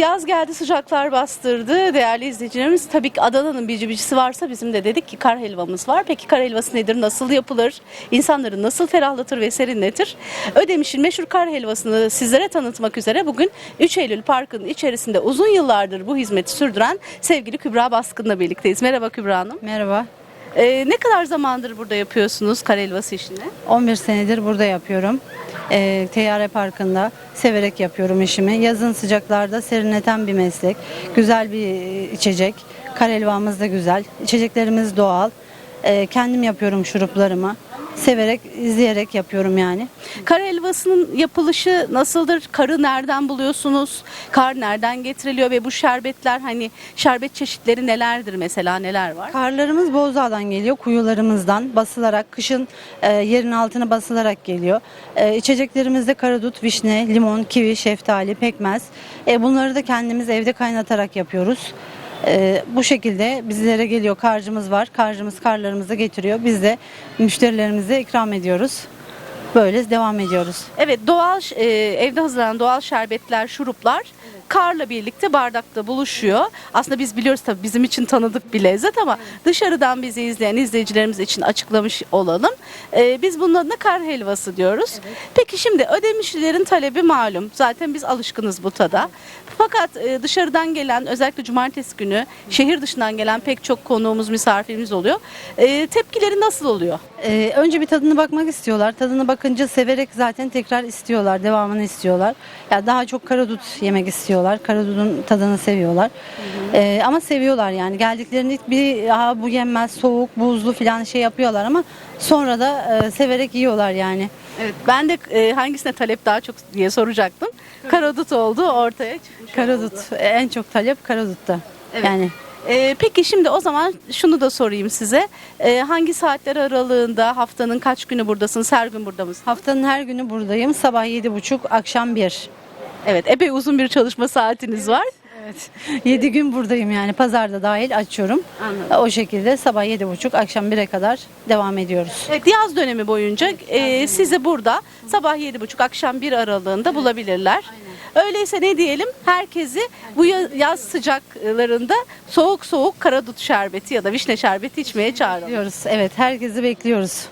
Yaz geldi sıcaklar bastırdı. Değerli izleyicilerimiz tabii ki Adana'nın bici bicisi varsa bizim de dedik ki kar helvamız var. Peki kar helvası nedir? Nasıl yapılır? İnsanları nasıl ferahlatır ve serinletir? Ödemiş'in meşhur kar helvasını sizlere tanıtmak üzere bugün 3 Eylül Parkı'nın içerisinde uzun yıllardır bu hizmeti sürdüren sevgili Kübra Baskın'la birlikteyiz. Merhaba Kübra Hanım. Merhaba. Ee, ne kadar zamandır burada yapıyorsunuz kar helvası işini? 11 senedir burada yapıyorum. Ee, Teyyare Parkı'nda severek yapıyorum işimi. Yazın sıcaklarda serinleten bir meslek. Güzel bir içecek. Kar helvamız da güzel. İçeceklerimiz doğal. Ee, kendim yapıyorum şuruplarımı. Severek, izleyerek yapıyorum yani. Kar helvasının yapılışı nasıldır? Karı nereden buluyorsunuz? Kar nereden getiriliyor ve bu şerbetler hani şerbet çeşitleri nelerdir mesela neler var? Karlarımız Bozdağ'dan geliyor, kuyularımızdan basılarak, kışın e, yerin altına basılarak geliyor. E, içeceklerimiz de karadut, vişne, limon, kivi, şeftali, pekmez. E, bunları da kendimiz evde kaynatarak yapıyoruz. E, bu şekilde bizlere geliyor, karcımız var. Karcımız karlarımızı getiriyor. Biz de müşterilerimize ikram ediyoruz. Böyle devam ediyoruz. Evet doğal e, evde hazırlanan doğal şerbetler, şuruplar karla birlikte bardakta buluşuyor. Aslında biz biliyoruz tabii bizim için tanıdık bir lezzet ama dışarıdan bizi izleyen izleyicilerimiz için açıklamış olalım. E, biz bunun adına kar helvası diyoruz. Peki şimdi ödemişlilerin talebi malum. Zaten biz alışkınız bu tada. Fakat e, dışarıdan gelen özellikle cumartesi günü şehir dışından gelen pek çok konuğumuz, misafirimiz oluyor. E, tepkileri nasıl oluyor? Ee, önce bir tadına bakmak istiyorlar. Tadına bakınca severek zaten tekrar istiyorlar, devamını istiyorlar. Ya daha çok karadut yemek istiyorlar. Karadutun tadını seviyorlar. Ee, ama seviyorlar yani. Geldiklerinde ilk bir Aa, bu yenmez, soğuk, buzlu falan şey yapıyorlar ama sonra da e, severek yiyorlar yani. Evet, ben de e, hangisine talep daha çok diye soracaktım. Karadut oldu ortaya çıkmış. Karadut en çok talep karadutta. Evet. Yani E, peki şimdi o zaman şunu da sorayım size. E, hangi saatler aralığında haftanın kaç günü buradasınız? Her gün burada mısınız? haftanın her günü buradayım. Sabah yedi buçuk, akşam bir. Evet, epey uzun bir çalışma saatiniz var. Evet. 7 gün buradayım yani pazarda dahil açıyorum. Anladım. O şekilde sabah yedi buçuk, akşam 1'e kadar devam ediyoruz. Evet, yaz dönemi boyunca e, sizi burada sabah 7.30 akşam 1 aralığında bulabilirler. Öyleyse ne diyelim? Herkesi bu ya- yaz sıcaklarında soğuk soğuk karadut şerbeti ya da vişne şerbeti içmeye çağıralım. Bekliyoruz. Evet, herkesi bekliyoruz.